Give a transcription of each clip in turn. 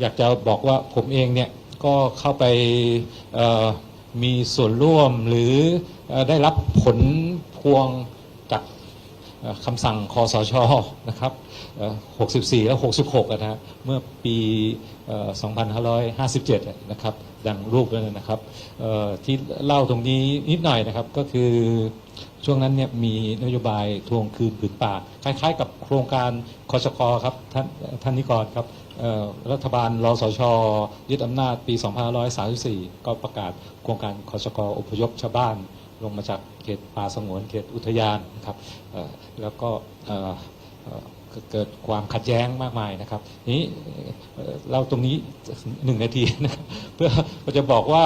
อยากจะบอกว่าผมเองเนี่ยก็เข้าไปมีส่วนร่วมหรืออได้รับผลพวงจากคำสั่งคอสชนะครับ 64 และ 66 นะฮะ เมื่อปี 2557 นะครับ ดังรูปเลยนนะครับที่เล่าตรงนี้นิดหน่อยนะครับก็คือ ช่วงนั้นเนี่ยมีนโยบายทวงคืนผืนป่า คล้ายๆ กับโครงการคชกครับท่านท่านนิกรครับรัฐบาลรสช ยึดอำนาจปี 2534 ก็ประกาศโครงการคอชกอพยพชาวบ้าน ลงมาจากเขตป่าสงวนเขตอุทยานนะครับแล้วก็เกิดความขัดแย้งมากมายนะครับ นี้เอ่อเราตรงนี้หนึ่งนาทีนะเพื่อจะบอกว่า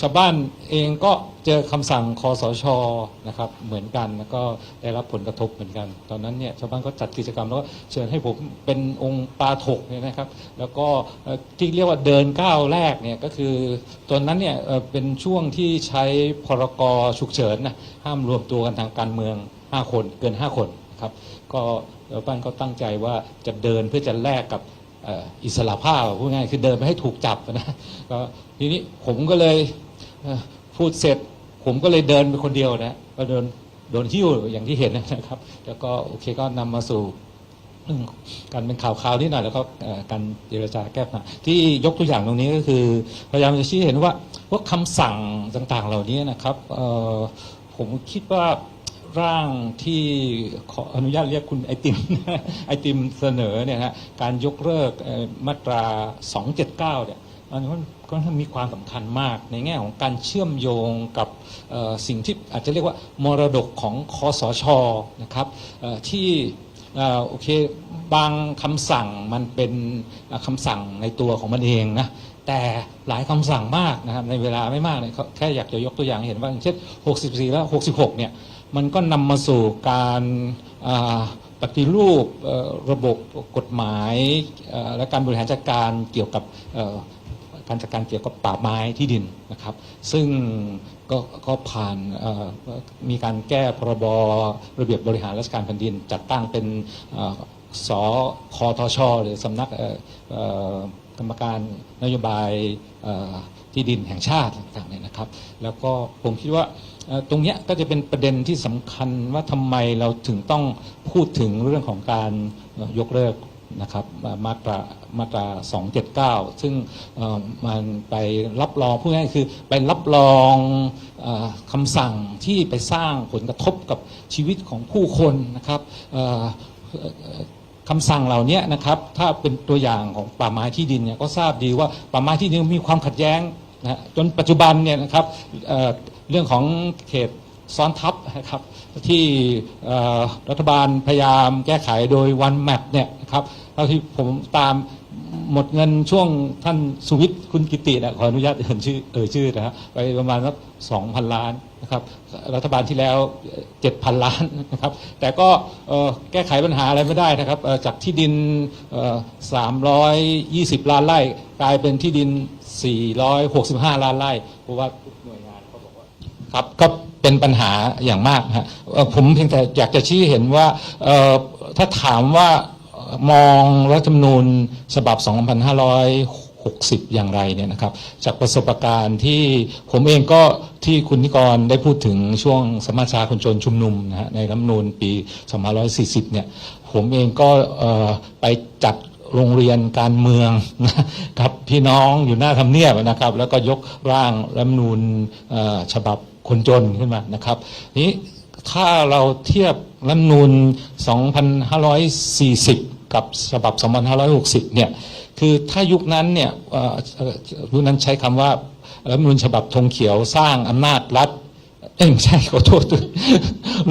ชาวบ้านเองก็เจอคำสั่งคอสชนะครับเหมือนกันแล้วก็ได้รับผลกระทบเหมือนกัน ตอนนั้นเนี่ยชาวบ้านก็จัดกิจกรรมแล้วก็เชิญให้ผมเป็นองค์ปาถกเนี่ยนะครับ แล้วก็ที่เรียกว่าเดินก้าวแรกเนี่ยก็คือตอนนั้นเนี่ยเป็นช่วงที่ใช้พรกฉุกเฉินนะห้ามรวมตัวกันทางการเมือง 5 คนเกิน 5 คนนะครับก็ชาวบ้านก็ตั้งใจว่าจะเดินเพื่อจะแลกกับ อิสระภาพพูดง่ายคือเดินไปให้ถูกจับนะก็ทีนี้ผมก็เลยพูดเสร็จ ผมก็เลยเดินไปคนเดียวนะก็เดินโดนหิ้วอย่างที่เห็นนะครับ แล้วก็โอเคก็นำมาสู่การเป็นข่าวคราวนิดหน่อยแล้วก็การเจรจาแก้ปัญหาที่ยกตัวอย่างตรงนี้ก็คือพยายามจะชี้เห็นว่าพวกคำสั่งต่างๆเหล่านี้นะครับผมคิดว่า ร่างที่ขออนุญาตเรียกคุณไอติม ไอติมเสนอเนี่ยฮะการยกเลิกมาตรา 279 เนี่ยอันนี้มันก็มีความสำคัญมากในแง่ของการเชื่อมโยงกับสิ่งที่อาจจะเรียกว่ามรดกของคอสชนะครับที่โอเคบางคำสั่งมันเป็นเอ่อคำสั่งในตัวของมันเองนะแต่หลายคำสั่งมากนะครับในเวลาไม่มากเนี่ยแค่อยากจะยกตัวอย่างเห็นว่าอย่างเช่น 64 และ66 เนี่ย มันก็นำมาสู่การปฏิรูประบบกฎหมายและการบริหารจัดการเกี่ยวกับการจัดการเกี่ยวกับป่าไม้ที่ดินนะครับ ซึ่งก็ก็ผ่านมีการแก้พรบระเบียบ บริหารราชการแผ่นดิน จัดตั้งเป็นอ่อสคทช หรือสำนักกรรมการนโยบาย ที่ดินแห่งชาติต่างๆเนี่ยนะครับ แล้วก็ผมคิดว่าตรงเนี้ยก็จะเป็นประเด็นที่สำคัญว่าทำไมเราถึงต้องพูดถึงเรื่องของการยกเลิกนะครับมาตรามาตรา 279 ซึ่งมันไปรับรองพูดง่ายคือไปรับรองอคำสั่งที่ไปสร้างผลกระทบกับชีวิตของผู้คนนะครับคำสั่งเหล่านี้นะครับถ้าเป็นตัวอย่างของป่าไม้ที่ดินเนี่ยก็ทราบดีว่าป่าไม้ที่ดินมีความขัดแย้ง นะจนปัจจุบันเนี่ยนะครับเเรื่องของเขตซ้อนทับนะครับที่รัฐบาลพยายามแก้ไขโดยวันแมปเนี่ยนะครับเท่าที่ผมตาม หมดเงินช่วงท่านสุวิทย์คุณกิตินะขออนุญาตเอ่ยชื่อเอ่ยชื่อนะฮะไปประมาณสักสองพันล้านนะครับ รัฐบาลที่แล้วเจ็ดพันล้านนะครับ แต่ก็แก้ไขปัญหาอะไรไม่ได้นะครับ จากที่ดินสามร้อยยี่สิบล้านไร่ กลายเป็นที่ดิน465ล้านไร่เพราะว่าทุกหน่วยงานเขาบอกว่าครับก็เป็นปัญหาอย่างมากฮะผมเพียงแต่อยากจะชี้เห็นว่าถ้าถามว่า มองรัฐธรรมนูญฉบับ 2560 อย่างไรเนี่ยนะครับ จากประสบการณ์ที่ผมเองก็ที่คุณนิกรได้พูดถึงช่วงสมัชชาคนจนชุมนุมนะฮะในรัฐธรรมนูญปี 2540 เนี่ย ผมเองก็เอ่อไปจัดโรงเรียนการเมืองนะครับพี่น้องอยู่หน้าทำเนียบนะครับ แล้วก็ยกร่างรัฐธรรมนูญเอ่อฉบับคนจนขึ้นมานะครับนี้ถ้าเราเทียบรัฐธรรมนูญ2540 กับฉบับ 2560 เนี่ย คือถ้ายุคนั้นเนี่ยเอ่อเอ่อยุคนั้นใช้คำว่ารัฐมนูญฉบับธงเขียวสร้างอำนาจรัฐเอ้ไม่ใช่ขอโทษด้วย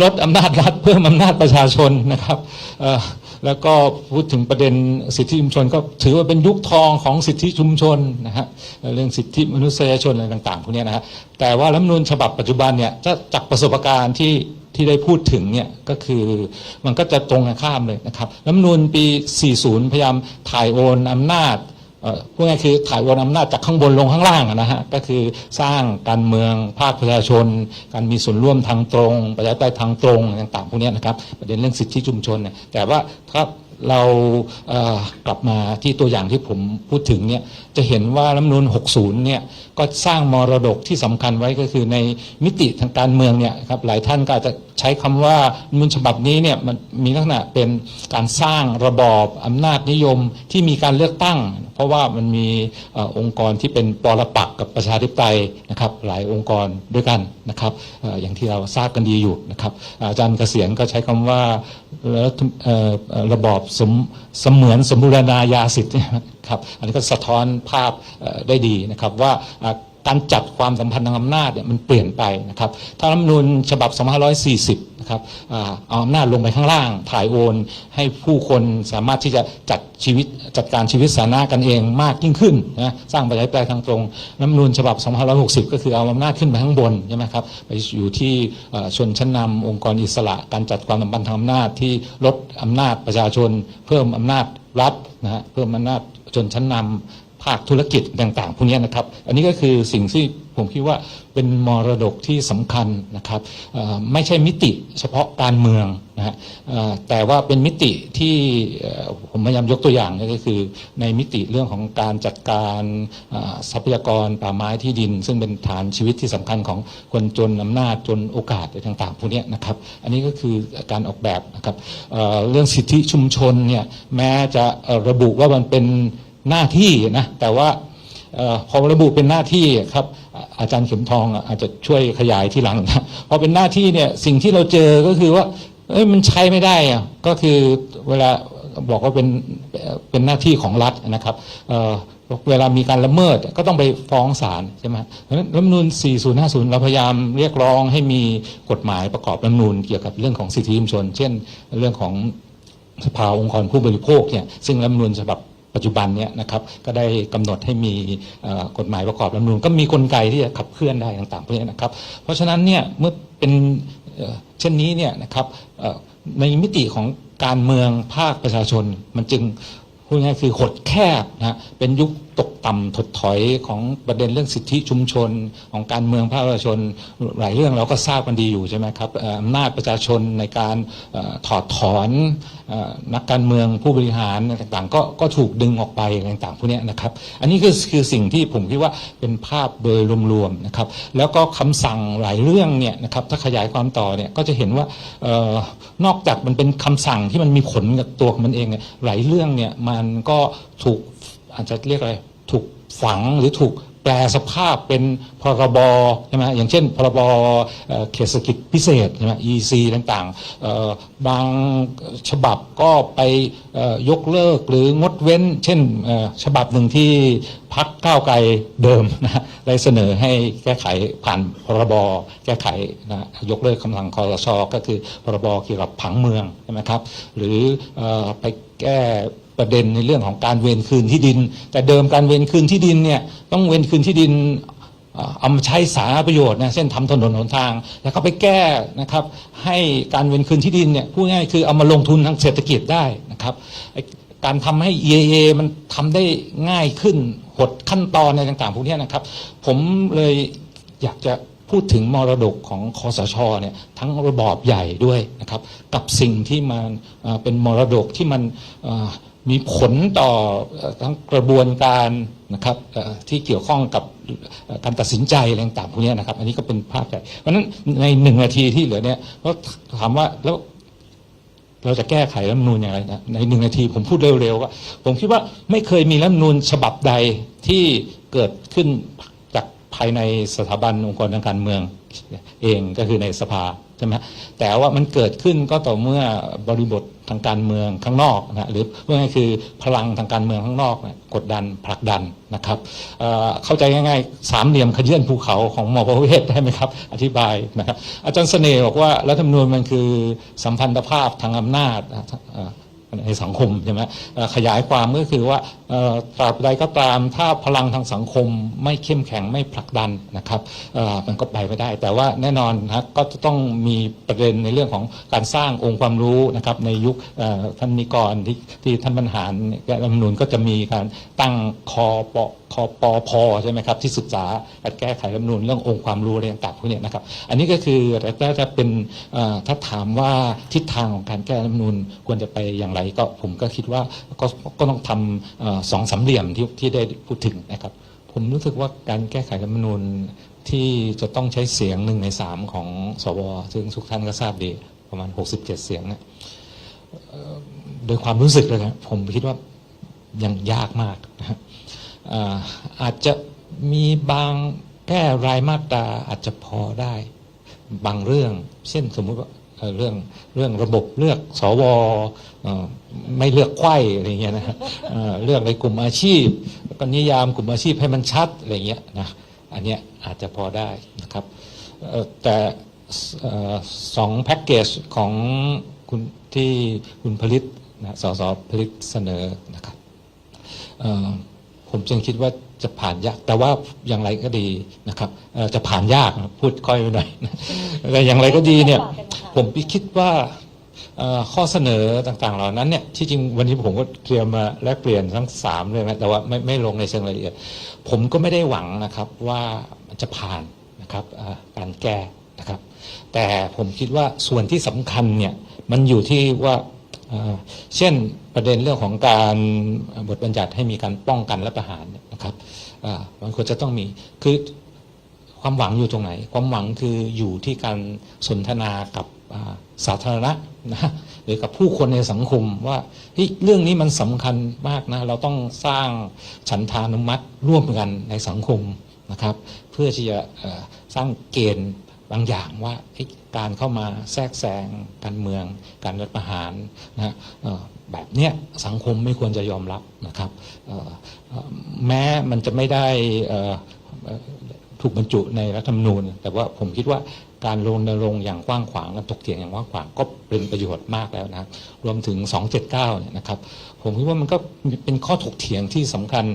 ลดอำนาจรัฐเพิ่มอำนาจประชาชนนะครับแล้วก็พูดถึงประเด็นสิทธิชุมชน ก็ถือว่าเป็นยุคทองของสิทธิชุมชนนะฮะเรื่องสิทธิมนุษยชนอะไรต่างๆพวกนี้นะฮะแต่ว่ารัฐมนูญฉบับปัจจุบันเนี่ยจะจากประสบการณ์ที่ ที่ได้พูดถึงเนี่ยก็คือมันก็จะตรงกันข้ามเลยนะครับรัฐมนูญปี 40 พยายามถ่ายโอนอำนาจพูดง่ายคือถ่ายโอนอำนาจจากข้างบนลงข้างล่างนะฮะก็คือสร้างการเมืองภาคประชาชน การมีส่วนร่วมทางตรง ประชาธิปไตยทางตรงต่างๆพวกนี้นะครับประเด็นเรื่องสิทธิชุมชนเนี่ยแต่ว่าถ้าเรากลับมาที่ตัวอย่างที่ผมพูดถึงเนี่ย จะเห็นว่ารัฐมนูญ60 เนี่ยก็สร้างมรดกที่สำคัญไว้ก็คือในมิติทางการเมืองเนี่ยครับหลายท่านก็อาจจะใช้คำว่ามนูญฉบับนี้เนี่ยมันมีลักษณะเป็นการสร้างระบอบอำนาจนิยมที่มีการเลือกตั้ง เพราะว่ามันมีอองค์กรที่เป็นปรปักกับประชาธิปไตยนะครับหลายองค์กรด้วยกันนะครับออย่างที่เราทราบกันดีอยู่นะครับอาจารย์เกษียณก็ใช้คำว่าระบอบสมเสมือนสมบูรณาญาสิทธิ์ ครับอันนี้ก็สะท้อนภาพได้ดีนะครับว่าการจัดความสัมพันธ์ทางอำนาจเนี่ยมันเปลี่ยนไปนะครับถ้ารัฐมนูญฉบับ 2540 นะครับเอาอำนาจลงไปข้างล่าง ถ่ายโอนให้ผู้คนสามารถที่จะจัดชีวิตจัดการชีวิตสาธารณะกันเองมากยิ่งขึ้นนะสร้างประชาธิปไตยทางตรงรัฐมนูญฉบับ 2560 ก็คือเอาอำนาจขึ้นไปข้างบนใช่ไหมครับไปอยู่ที่ชนชั้นนำองค์กรอิสระ การจัดความสัมพันธ์ทางอำนาจที่ลดอำนาจประชาชน เพิ่มอำนาจ รัฐนะฮะเพิ่มอำนาจชนชั้นนำภาคธุรกิจต่างๆพวกนี้นะครับ อันนี้ก็คือสิ่งที่ ผมคิดว่าเป็นมรดกที่สำคัญนะครับไม่ใช่มิติเฉพาะการเมืองนะฮะแต่ว่าเป็นมิติที่ผมพยายามยกตัวอย่างก็คือ ในมิติเรื่องของการจัดการทรัพยากรป่าไม้ที่ดิน ซึ่งเป็นฐานชีวิตที่สำคัญของคนจนอำนาจจนโอกาสอะไรต่างๆพวกนี้นะครับอันนี้ก็คือการออกแบบนะครับเรื่องสิทธิชุมชนเนี่ยแม้จะระบุว่ามันเป็นหน้าที่นะแต่ว่าพอระบุเป็นหน้าที่ครับ อาจารย์เข็มทองอาจจะช่วยขยายที่หลังนะพอเป็นหน้าที่เนี่ยสิ่งที่เราเจอก็คือว่าเอ้ยมันใช้ไม่ได้อะก็คือเวลาบอกว่าเป็นเป็นหน้าที่ของรัฐนะครับเเวลามีการละเมิดก็ต้องไปฟ้องศาลใช่ไหมเพราะฉะนั้นรัฐมนูญ4050 เราพยายามเรียกร้องให้มีกฎหมายประกอบรัฐมนูญเกี่ยวกับเรื่องของสิทธิมชน เช่น เรื่องของสภาองค์กรผู้บริโภคเนี่ยซึ่งรัฐมนูญฉบับ ปัจจุบันเนี่ยนะครับก็ได้กำหนดให้มีกฎหมายประกอบรัฐธรรมนูญก็มีกลไกที่จะขับเคลื่อนได้ต่างๆพวกนี้นะครับ เพราะฉะนั้นเนี่ยเมื่อเป็นเช่นนี้เนี่ยนะครับในมิติของการเมืองภาคประชาชนมันจึงพูดง่ายๆคือหดแคบนะเป็นยุค ตกต่ำถดถอยของประเด็นเรื่องสิทธิชุมชน ของการเมืองภาคประชาชนหลายเรื่องเราก็ทราบกันดีอยู่ใช่ไหมครับอำนาจประชาชนในการอถอดถอนอนักการเมืองผู้บริหารต่างๆ ก็ก็ถูกดึงออกไปต่างๆพวกนี้นะครับ อันนี้คือคือสิ่งที่ผมคิดว่าเป็นภาพโดยรวมๆนะครับ แล้วก็คำสั่งหลายเรื่องเนี่ยนะครับถ้าขยายความต่อเนี่ยก็จะเห็นว่าออนอกจากมันเป็นคำสั่งที่มันมีผลกับตัวมันเองเนี่ยหลายเรื่องเนี่ยมันก็ถูก อาจจะเรียกอะไรถูกฝังหรือถูกแปลสภาพเป็นพรบใช่ไหมอย่างเช่น พรบเอ่อเขตเศรษฐกิจพิเศษใช่ไหม EC ต่างๆบางฉบับก็ไปยกเลิกหรืองดเว้น เช่นฉบับหนึ่งที่พักก้าวไกลเดิมนะได้เสนอให้แก้ไขผ่านพรบแก้ไขนะยกเลิกคำสั่งคอสชก็คือพรบเกี่ยวกับผังเมืองใช่ไหมครับ หรืออไปแก้ ประเด็นในเรื่องของการเวรคืนที่ดิน แต่เดิมการเวรคืนที่ดินเนี่ยต้องเวรคืนที่ดินเอามาใช้สาธารณประโยชน์นะเส้นทำถนนหนทาง แล้วก็ไปแก้นะครับ ให้การเวนคืนที่ดินเนี่ยพูดง่ายคือเอามาลงทุนทางเศรษฐกิจได้นะครับการทำให้ EAA มันทำได้ง่ายขึ้นหดขั้นตอนในต่างๆพวกนี้นะครับ ผมเลยอยากจะพูดถึงมรดกของคอสชเนี่ยทั้งระบอบใหญ่ด้วยนะครับ กับสิ่งที่มันเป็นมรดกที่มัน มีผลต่อทั้งกระบวนการนะครับที่เกี่ยวข้องกับการตัดสินใจอะไรต่างๆพวกนี้นะครับ อันนี้ก็เป็นภาพใหญ่เพราะฉะนั้นในหนึ่งนาทีที่เหลือเนี่ยก็ถามว่าแล้วเราจะแก้ไขรัฐมนูญอย่างไรนะในหนึ่งนาทีผมพูดเร็วๆว่าผมคิดว่าไม่เคยมีรัฐมนูญฉบับใดที่เกิดขึ้นจากภายในสถาบันองค์กรทางการเมืองเองก็คือในสภา ใช่ไหมแต่ว่ามันเกิดขึ้นก็ต่อเมื่อบริบททางการเมืองข้างนอกนะหรือเมื่อไงายๆคือพลังทางการเมืองข้างนอกนะกดดันผลักดันนะครับเเข้าใจง่ายๆสามเหลี่ยมขยื่นภูเขาของหมอพระเวศได้ไหมครับ อธิบายนะครับอาจารย์เสน่ห์บอกว่ารัฐธรรมนูญมันคือสัมพันธภาพทางอำนาจอะ ในสังคมใช่ไหมขยายความก็คือว่าตราบใดก็ตามถ้าพลังทางสังคมไม่เข้มแข็งไม่ผลักดันนะครับมันก็ไปไม่ได้ แต่ว่าแน่นอนนะก็จะต้องมีประเด็นในเรื่องของการสร้างองค์ความรู้นะครับในยุคท่านนิกรที่ที่ท่านบรรหารแก้รัฐมนูญก็จะมีการตั้งคอปคอปพใช่ไหมครับที่ศึกษาการแก้ไขรัฐมนูญเรื่ององค์ความรู้อะไรต่างๆพวกนี้นะครับ อันนี้ก็คือแต่ถ้าจะเป็นถ้าถามว่าทิศทางของการแก้รัฐมนูญควรจะไปอย่างไรก็ผมก็คิดว่าก็ก็ต้องทำสองสามเหลี่ยมที่ที่ได้พูดถึงนะครับ ผมรู้สึกว่าการแก้ไขรัฐมนูญที่จะต้องใช้เสียงหนึ่งในสามของสวซึ่งทุกท่านก็ทราบดีประมาณ 67 เสียงเนี่ยโดยความรู้สึกเลยนะผมคิดว่ายังยากมากนะฮะอ่า อาจจะมีบางแก้รายมาตราอาจจะพอได้ บางเรื่อง เช่นสมมุติว่าเรื่องเรื่องระบบเลือกสวเอ่อไม่เลือกไขว้อะไรเงี้ยนะะเอ่อเลือกในกลุ่มอาชีพก็นิยามกลุ่มอาชีพให้มันชัดอะไรเงี้ยนะอันเนี้ยอาจจะพอได้นะครับแต่สองแพ็กเกจของคุณที่คุณผลิตนะสสผลิตเสนอนะครับ ผมจึงคิดว่าจะผ่านยาก แต่ว่าอย่างไรก็ดีนะครับจะผ่านยากพูดค่อยไปหน่อยแต่อย่างไรก็ดีเนี่ย ผมคิดว่าข้อเสนอต่างๆ เหล่านั้นเนี่ยที่จริงวันนี้ผมก็เตรียมมาแลกเปลี่ยนทั้งสามเลยนะแต่ว่าไม่ไม่ลงในเชิงรายละเอียด ผมก็ไม่ได้หวังนะครับว่ามันจะผ่านนะครับการแก้นะครับ แต่ผมคิดว่าส่วนที่สำคัญเนี่ยมันอยู่ที่ว่า เช่นประเด็นเรื่องของการบทบัญญัติให้มีการป้องกันและประหารนะครับมันควรจะต้องมีคือความหวังอยู่ตรงไหน ความหวังคืออยู่ที่การสนทนากับสาธารณะนะหรือกับผู้คนในสังคมว่าเรื่องนี้มันสำคัญมากนะเราต้องสร้างฉันทานุมัติร่วมกันในสังคมนะครับ เพื่อที่จะสร้างเกณฑ์ บางอย่างว่าการเข้ามาแทรกแซงการเมือง การรัฐประหารนะแบบเนี้ยสังคมไม่ควรจะยอมรับนะครับแม้มันจะไม่ได้ถูกบรรจุในรัฐธรรมนูญ แต่ว่าผมคิดว่าการรณรงค์อย่างกว้างขวางและถกเถียงอย่างกว้างขวางก็เป็นประโยชน์มากแล้วนะครับรวมถึง 279เนี่ยนะครับ ผมคิดว่ามันก็เป็นข้อถกเถียงที่สำคัญ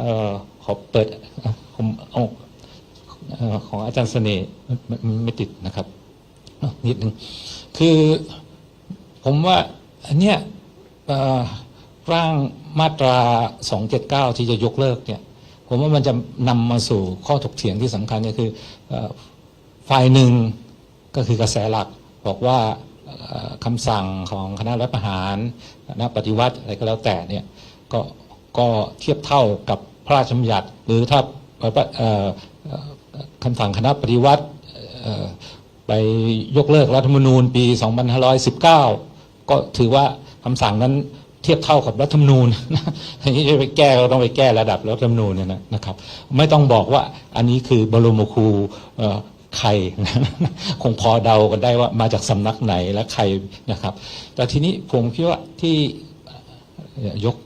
ออขอเปิดผมเอา ของอาจารย์เสน่ห์ไม่ติดนะครับนิดนึงคือผมว่าอันเนี้ยร่างมาตรา 279 ที่จะยกเลิกเนี่ยผมว่ามันจะนำมาสู่ข้อถกเถียงที่สำคัญก็คืออฝ่ายหนึ่งก็คือกระแสหลักบอกว่าคำสั่งของคณะรัฐประหารคณะปฏิวัติอะไรก็แล้วแต่เนี่ยก็ก็เทียบเท่ากับพระราชบัญญัติ หรือถ้า คำสั่งคณะปฏิวัติไปยกเลิกรัฐธรรมนูญปี 2519 ก็ถือว่าคำสั่งนั้นเทียบเท่ากับรัฐธรรมนูญทีนี้จะไปแก้ก็ต้องไปแก้ระดับรัฐธรรมนูญเนี่ยนะครับ ไม่ต้องบอกว่าอันนี้คือบรมครูเอ่อใครคงพอเดากันได้ว่ามาจากสำนักไหนและใครนะครับ แต่ทีนี้ผมคิดว่าที่ยก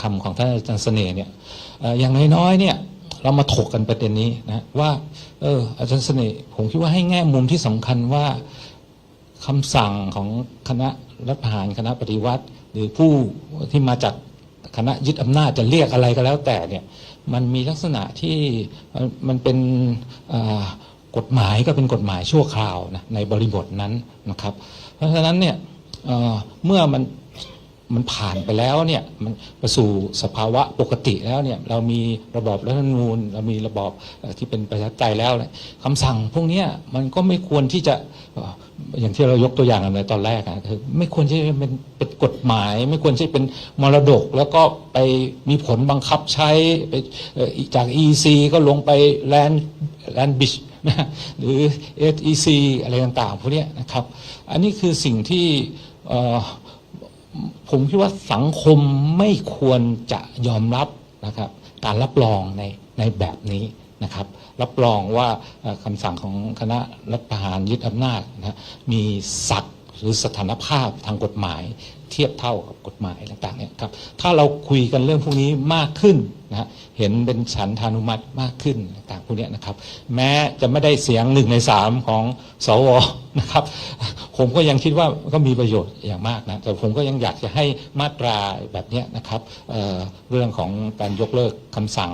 คำของท่านอาจารย์เสน่ห์เนี่ยอย่างน้อยๆเนี่ย เรามาถกกันประเด็นนี้นะว่าเอออาจารย์เสน่ห์ผมคิดว่าให้แง่มุมที่สำคัญว่าคำสั่งของคณะรัฐประหารคณะปฏิวัติ หรือผู้ที่มาจากคณะยึดอำนาจจะเรียกอะไรก็แล้วแต่เนี่ยมันมีลักษณะที่มันเป็นกฎหมายก็เป็นกฎหมายชั่วคราวนะในบริบทนั้นนะครับ เพราะฉะนั้นเนี่ยเเมื่อมัน มันผ่านไปแล้วเนี่ยมันไปสู่สภาวะปกติแล้วเนี่ยเรามีระบอบรัฐธรรมนูญเรามีระบอบที่เป็นประชาธิปไตยแล้วเนี่ยคำสั่งพวกนี้มันก็ไม่ควรที่จะอย่างที่เรายกตัวอย่างกันในตอนแรกอะคือไม่ควรที่จะเป็นเป็นกฎหมาย ไม่ควรที่เป็นมรดก แล้วก็ไปมีผลบังคับใช้ไปเอ่อจาก EC ก็ลงไปแลนแลนบิชนะหรือ SEC อะไรต่างๆพวกนี้นะครับ อันนี้คือสิ่งที่เอ่อ ผมคิดว่าสังคมไม่ควรจะยอมรับนะครับการรับรองในในแบบนี้นะครับ รับรองว่าเอ่อคำสั่งของคณะรัฐประหารยึดอำนาจนะมีศักดิ์หรือสถานภาพทางกฎหมาย เทียบเท่ากับกฎหมายต่างๆเนี่ยครับถ้าเราคุยกันเรื่องพวกนี้มากขึ้น นะเห็นเป็นฉันทานุมัติมากขึ้นต่างพวกนี้นะครับ แม้จะไม่ได้เสียงหนึ่งในสามของสวนะครับ ผมก็ยังคิดว่าก็มีประโยชน์อย่างมากนะแต่ผมก็ยังอยากจะให้มาตราแบบนี้นะครับเเรื่องของการยกเลิกคำสั่ง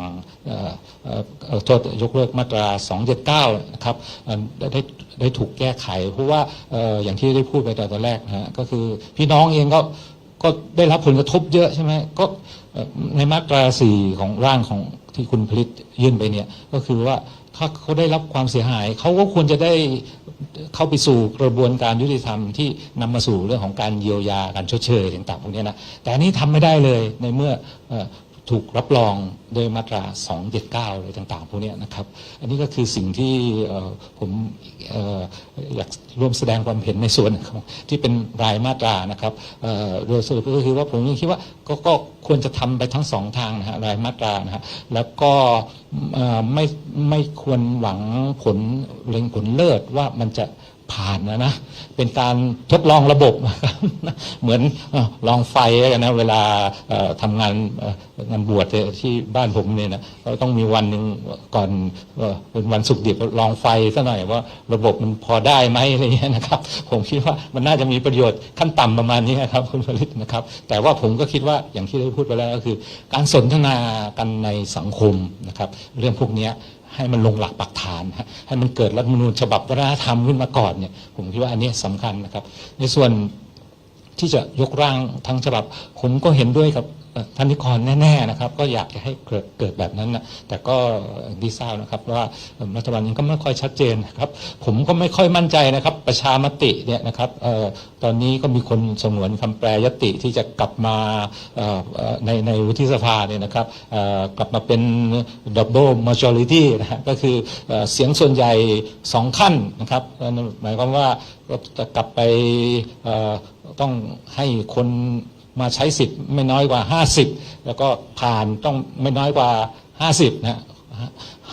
โทษยกเลิกมาตรา 279 นะครับได้ได้ได้ถูกแก้ไข เพราะว่าออย่างที่ได้พูดไปตอนแรกนะก็คือพี่น้องเองก็ก็ได้รับผลกระทบเยอะใช่ไหมก็ ในมาตรา4ของร่างของที่คุณผลิตยื่นไปเนี่ย ก็คือว่าถ้าเขาได้รับความเสียหาย เขาก็ควรจะได้เข้าไปสู่กระบวนการยุติธรรมที่นำมาสู่เรื่องของการเยียวยาการชดเชยต่างๆพวกนี้นะแต่อันนี้ทำไม่ได้เลยในเมื่ออ ถูกรับรองโดยมาตรา 279อะไรต่างๆพวกนี้นะครับ อันนี้ก็คือสิ่งที่ผมออยากร่วมแสดงความเห็นในส่วนที่เป็นรายมาตรานะครับโดยสรุปก็คือว่าผมยังคิดว่าก็ก็ควรจะทำไปทั้งสองทางนะฮะรายมาตรานะฮะแล้วก็ไม่ไม่ควรหวังผลเล็งผลเลิศว่ามันจะ ผ่านนะนะ เป็นการทดลองระบบ เหมือนลองไฟกันนะ เวลาเอ่อทำงานงานบวชที่บ้านผมเนี่ยนะก็ต้องมีวันหนึ่งก่อนเป็นวันสุกดิบลองไฟซะหน่อยว่าระบบมันพอได้ไหมอะไรเงี้ยนะครับ ผมคิดว่ามันน่าจะมีประโยชน์ขั้นต่ำประมาณนี้ครับคุณผลิตนะครับ แต่ว่าผมก็คิดว่าอย่างที่ได้พูดไปแล้วก็คือ การสนทนากันในสังคมนะครับ เรื่องพวกนี้ ให้มันลงหลักปักฐานฮะให้มันเกิดรัฐมนูญฉบับวัฒนธรรมขึ้นมาก่อนเนี่ยผมคิดว่าอันนี้สำคัญนะครับ ในส่วนที่จะยกร่างทั้งฉบับ ผมก็เห็นด้วยกับ ท่านนิกรแน่ๆนะครับ ก็อยากจะให้เกิดเกิดแบบนั้นนะแต่ก็อย่างที่ทราบนะครับว่าเอ่อรัฐบาลยังก็ไม่ค่อยชัดเจนนะครับ ผมก็ไม่ค่อยมั่นใจนะครับ ประชามติเนี่ยนะครับออตอนนี้ก็มีคนสงวนคำแปลยติที่จะกลับมาออในในวุฒิสภาเนี่ยนะครับออกลับมาเป็น double majority นะฮะก็คือเออเสียงส่วนใหญ่สองขั้นนะครับหมายความว่าก็จะกลับไปออต้องให้คน มาใช้สิทธิ์ไม่น้อยกว่า 50 แล้วก็ผ่านต้องไม่น้อยกว่า 50นะฮะ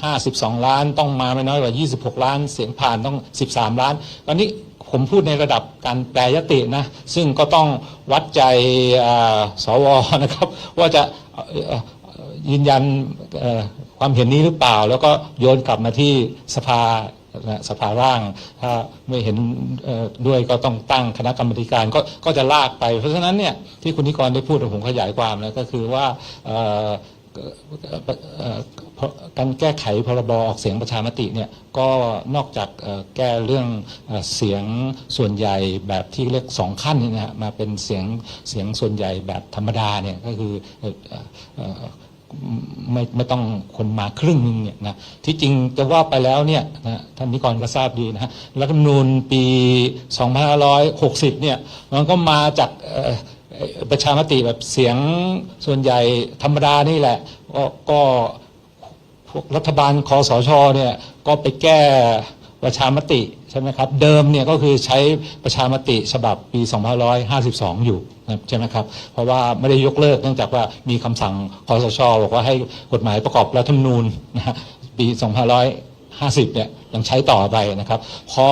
52 ล้านต้องมาไม่น้อยกว่า 26 ล้าน เสียงผ่านต้อง 13 ล้าน ตอนนี้ผมพูดในระดับการแปลยตินะ ซึ่งก็ต้องวัดใจสวนะครับ ว่าจะยืนยันความเห็นนี้หรือเปล่า แล้วก็โยนกลับมาที่สภา สภาร่าง ถ้าไม่เห็นด้วยก็ต้องตั้งคณะกรรมการก็ก็จะลากไป เพราะฉะนั้นเนี่ยที่คุณนิกรได้พูดผมขยายความแล้วก็คือว่าการแก้ไขพรบออกเสียงประชามติเนี่ยก็นอกจากแก้เรื่องเอ่อเสียงส่วนใหญ่แบบที่เรียกสองขั้นนี่นะฮะมาเป็นเสียงเสียงส่วนใหญ่แบบธรรมดาเนี่ยก็คือ ไม่ไม่ต้องคนมาครึ่งหนึงเนี่ยนะที่จริงจะว่าไปแล้วเนี่ยนะท่านนิกรก็ทราบดีนะรัฐธรรมนูญปี 2560 เนี่ยมันก็มาจากประชามติแบบเสียงส่วนใหญ่ธรรมดานี่แหละ ก็ก็รัฐบาลคอสชเนี่ยก็ไปแก้ ประชามติใช่ไหมครับเดิมเนี่ยก็คือใช้ประชามติฉบับปี2552 อยู่ใช่ไหมครับเพราะว่าไม่ได้ยกเลิกเนื่องจากว่ามีคำสั่งคอสชบอกว่าให้กฎหมายประกอบรัฐธรรมนูญนะปี2550 เนี่ยยังใช้ต่อไปนะครับ พอ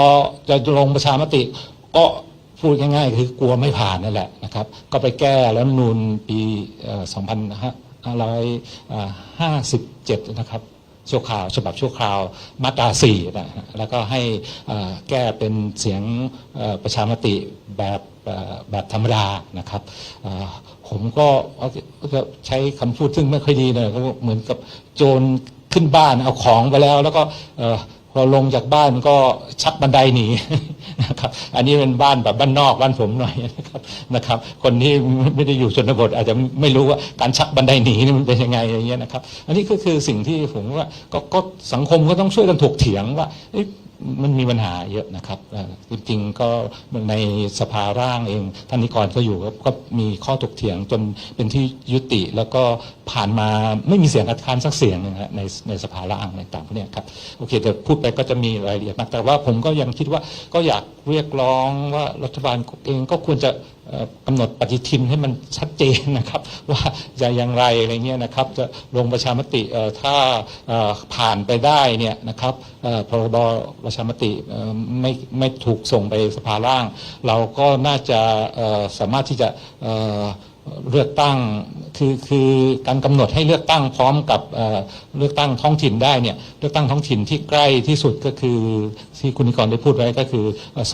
จะลงประชามติก็พูดง่ายๆคือกลัวไม่ผ่านนั่นแหละนะครับ ก็ไปแก้รัฐธรรมนูญปี 2557 นะครับ ชั่วคราวฉบับชั่วคราวมาตรา4นะฮะแล้วก็ให้แก้เป็นเสียงประชามติแบบแบบธรรมดานะครับผมก็ใช้คำพูดซึ่งไม่ค่อยดีหน่อยก็เหมือนกับโจรขึ้นบ้านเอาของไปแล้ว แล้วก็พอลงจากบ้านก็ชักบันไดหนี นะครับอันนี้เป็นบ้านแบบบ้านนอกบ้านผมหน่อยนะครับนะครับ คนที่ไม่ได้อยู่ชนบทอาจจะไม่รู้ว่าการชักบันไดหนีนี่มันเป็นยังไงอย่างเงี้ยนะครับ อันนี้ก็คือสิ่งที่ผมว่าก็สังคมก็ต้องช่วยกันถกเถียงว่า มันมีปัญหาเยอะนะครับจริงๆก็ในสภาร่างเองท่านนิกรก็อยู่ก็มีข้อถกเถียงจนเป็นที่ยุติ แล้วก็ผ่านมาไม่มีเสียงคัดค้านสักเสียงนะฮะในในสภาร่างในต่างๆพวกนี้ครับโอเคแต่พูดไปก็จะมีรายละเอียดมากแต่ว่าผมก็ยังคิดว่าก็อยาก เรียกร้องว่ารัฐบาลเองก็ควรจะเอ่อกำหนดปฏิทินให้มันชัดเจนนะครับ ว่าจะอย่างไรอะไรเงี้ยนะครับ จะลงประชามติถ้าผ่านไปได้เนี่ยนะครับพรบประชามติไม่ไม่ถูกส่งไปสภาล่าง เราก็น่าจะสามารถที่จะ เลือกตั้งคือคือการกำหนดให้เลือกตั้งพร้อมกับเอ่อเลือกตั้งท้องถิ่นได้เนี่ยเลือกตั้งท้องถิ่นที่ใกล้ที่สุดก็คือที่คุณนิกรได้พูดไว้ก็คือเอ่อ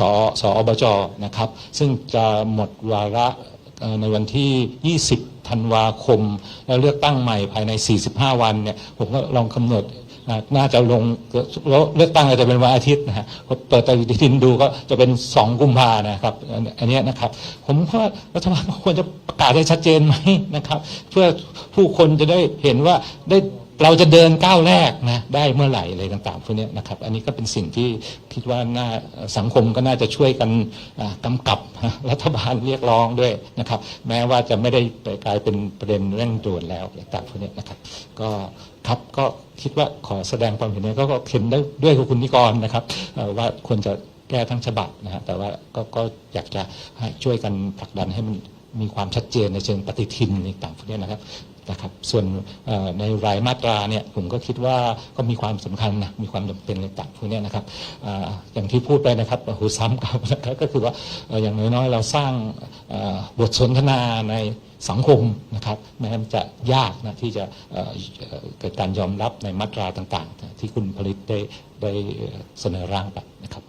สอบจนะครับ ซึ่งจะหมดวาระในวันที่ 20 ธันวาคม แล้วเลือกตั้งใหม่ภายใน 45 วันเนี่ยผมก็ลองกำหนด น่าจะลงแล้วเลือกตั้งอาจจะเป็นวันอาทิตย์นะฮะเปิดปฏิทินดูก็จะเป็นสองกุมภานะครับ อันนี้นะครับ ผมว่ารัฐบาลควรจะประกาศได้ชัดเจนไหมนะครับ เพื่อผู้คนจะได้เห็นว่าได้ เราจะเดินก้าวแรกนะได้เมื่อไหร่อะไรต่างๆพวกนี้นะครับ อันนี้ก็เป็นสิ่งที่คิดว่าน่าสังคมก็น่าจะช่วยกันอ่ากำกับรัฐบาลเรียกร้องด้วยนะครับ แม้ว่าจะไม่ได้ไกลายเป็นประเด็นเร่งด่วนแล้วอะไรต่างๆพวกนี้นะครับ ก็ครับก็คิดว่าขอแสดงความเห็นนี้ก็เห็นได้ด้วยกับคุณนิกรนะครับว่าควรจะแก้ทั้งฉบับนะฮะแต่ว่าก็ก็อยากจะช่วยกันผลักดันให้มันมีความชัดเจนในเชิงปฏิทินต่างๆพวกนี้นะครับ นะครับส่วนในรายมาตราเนี่ยผมก็คิดว่าก็มีความสำคัญนะมีความจำเป็นในต่างพวกเนี้ยนะครับออย่างที่พูดไปนะครับหูซ้ำกับนะครับก็คือว่าอย่างน้อยๆเราสร้างบทสนทนาในสังคมนะครับแม้จะยากนะที่จะเอ่อเอ่อเกิดการยอมรับในมาตราต่างๆ ที่คุณผลิตได้ได้เสนอร่างไปนะครับ